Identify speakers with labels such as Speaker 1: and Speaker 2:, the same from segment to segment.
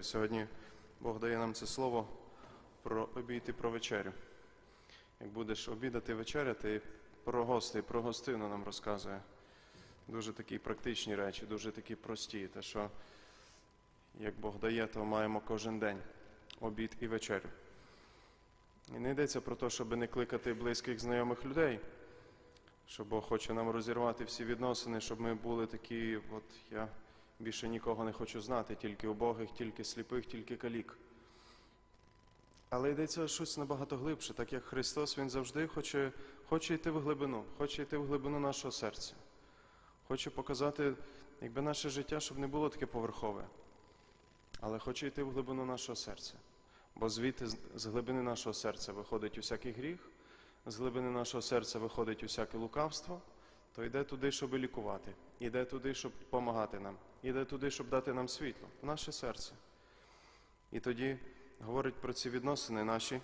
Speaker 1: Сьогодні Бог дає нам це слово про обійти про вечерю. Як будеш обідати вечеряти, про гостей, про гостину нам розказує. Дуже такі практичні речі, дуже такі прості. Те, що як Бог дає, то маємо кожен день обід і вечерю. І не йдеться про те, щоб не кликати близьких знайомих людей, що Бог хоче нам розірвати всі відносини, щоб ми були такі, от я більше нікого не хочу знати, тільки убогих, тільки сліпих, тільки калік. Але йдеться щось набагато глибше, так як Христос Він завжди хоче, хоче йти в глибину, хоче йти в глибину нашого серця. Хоче показати, якби наше життя, щоб не було таке поверхове, але хоче йти в глибину нашого серця. Бо звідти з- глибини нашого серця виходить усякий гріх, з глибини нашого серця виходить усяке лукавство, то йде туди, щоб лікувати, йде туди, щоб допомагати нам, йде туди, щоб дати нам світло, в наше серце. І тоді говорить про ці відносини наші,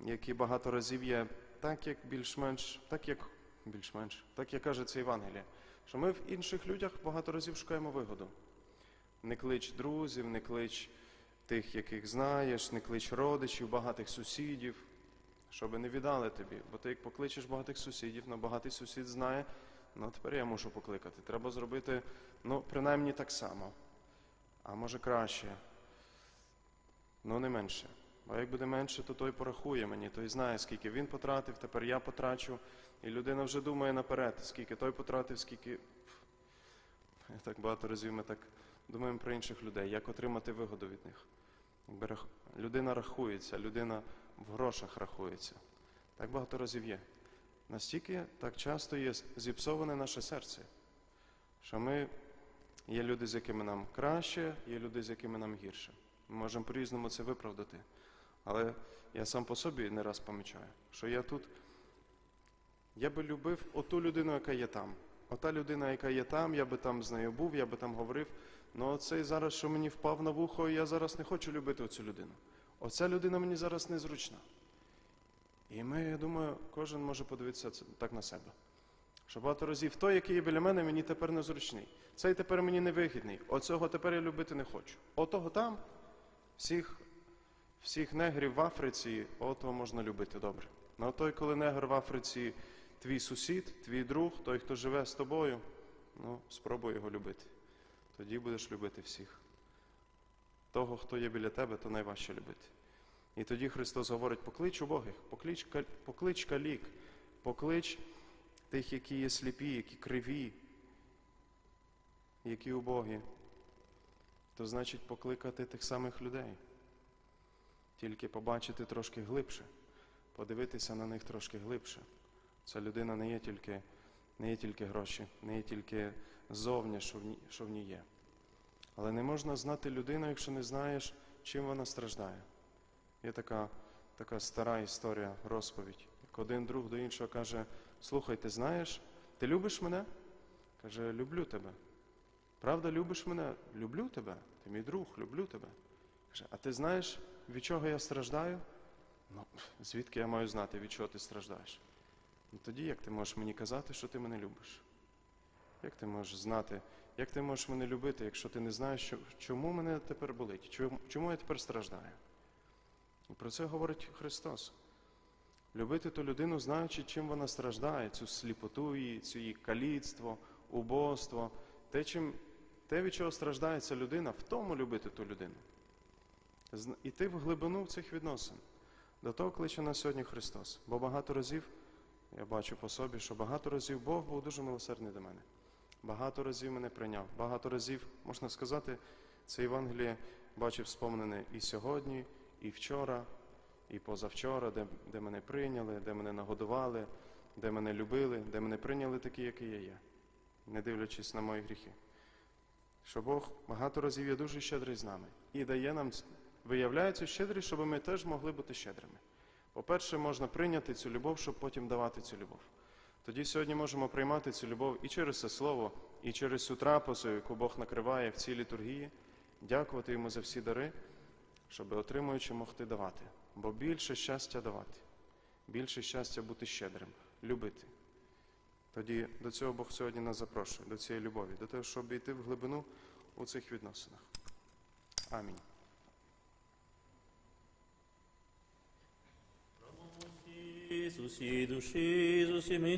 Speaker 1: які багато разів є так, як більш-менш, так як більш-менш, так як каже це Євангеліє, що ми в інших людях багато разів шукаємо вигоду. Не клич друзів, не клич тих, яких знаєш, не клич родичів, багатих сусідів, щоб не віддали тобі. Бо ти як покличеш багатих сусідів, ну багатий сусід знає, ну тепер я мушу покликати. Треба зробити, ну, принаймні так само. А може краще. Ну, не менше. Бо як буде менше, то той порахує мені, той знає, скільки він потратив, тепер я потрачу. І людина вже думає наперед, скільки той потратив, скільки. Так багато разів ми так думаємо про інших людей, як отримати вигоду від них. Людина рахується, людина в грошах рахується. Так багато разів є. Настільки так часто є зіпсоване наше серце, що ми є люди, з якими нам краще, є люди, з якими нам гірше. Ми можемо по-різному це виправдати. Але я сам по собі не раз помічаю, що я тут, я би любив оту людину, яка є там. Ота людина, яка є там, я би там з нею був, я би там говорив. Ну оцей зараз, що мені впав на вухо, я зараз не хочу любити оцю людину. Оця людина мені зараз незручна. І ми, я думаю, кожен може подивитися так на себе. Що багато разів той, який є біля мене, мені тепер незручний. Цей тепер мені невигідний. Оцього тепер я любити не хочу. Отого там, всіх, всіх негрів в Африці, отого можна любити добре. Ну той, коли негр в Африці твій сусід, твій друг, той, хто живе з тобою, ну, спробуй його любити. Тоді будеш любити всіх. Того, хто є біля тебе, то найважче любити. І тоді Христос говорить: поклич убогих, поклич, поклич калік, поклич тих, які є сліпі, які криві, які убогі. То значить покликати тих самих людей. Тільки побачити трошки глибше, подивитися на них трошки глибше. Ця людина не є тільки, не є тільки гроші, не є тільки зовні, що в ній, що в ній є. Але не можна знати людину, якщо не знаєш, чим вона страждає. Є така, така стара історія, розповідь. Як один друг до іншого каже: Слухай, ти знаєш, ти любиш мене? Каже, люблю тебе. Правда, любиш мене? Люблю тебе. Ти мій друг, люблю тебе. Каже, а ти знаєш, від чого я страждаю? Ну, звідки я маю знати, від чого ти страждаєш? Ну тоді як ти можеш мені казати, що ти мене любиш? Як ти можеш знати, як ти можеш мене любити, якщо ти не знаєш, чому мене тепер болить, чому, я тепер страждаю? І про це говорить Христос. Любити ту людину, знаючи, чим вона страждає, цю сліпоту її, цю її каліцтво, убоство, те, чим, те, від чого страждає ця людина, в тому любити ту людину. Іти в глибину цих відносин. До того кличе нас сьогодні Христос. Бо багато разів, я бачу по собі, що багато разів Бог був дуже милосердний до мене. Багато разів мене прийняв. Багато разів, можна сказати, це Євангеліє бачив спомнене і сьогодні, і вчора, і позавчора, де, де мене прийняли, де мене нагодували, де мене любили, де мене прийняли такі, який я є, не дивлячись на мої гріхи. Що Бог багато разів є дуже щедрий з нами і дає нам, ц- виявляє цю щедрість, щоб ми теж могли бути щедрими. По-перше, можна прийняти цю любов, щоб потім давати цю любов. Тоді сьогодні можемо приймати цю любов і через це слово, і через цю трапезу, яку Бог накриває в цій літургії, дякувати йому за всі дари, щоб отримуючи могти давати. Бо більше щастя давати, більше щастя бути щедрим, любити. Тоді до цього Бог сьогодні нас запрошує, до цієї любові, до того, щоб йти в глибину у цих відносинах. Амінь.
Speaker 2: Ісусі, душі, Ісусі, ми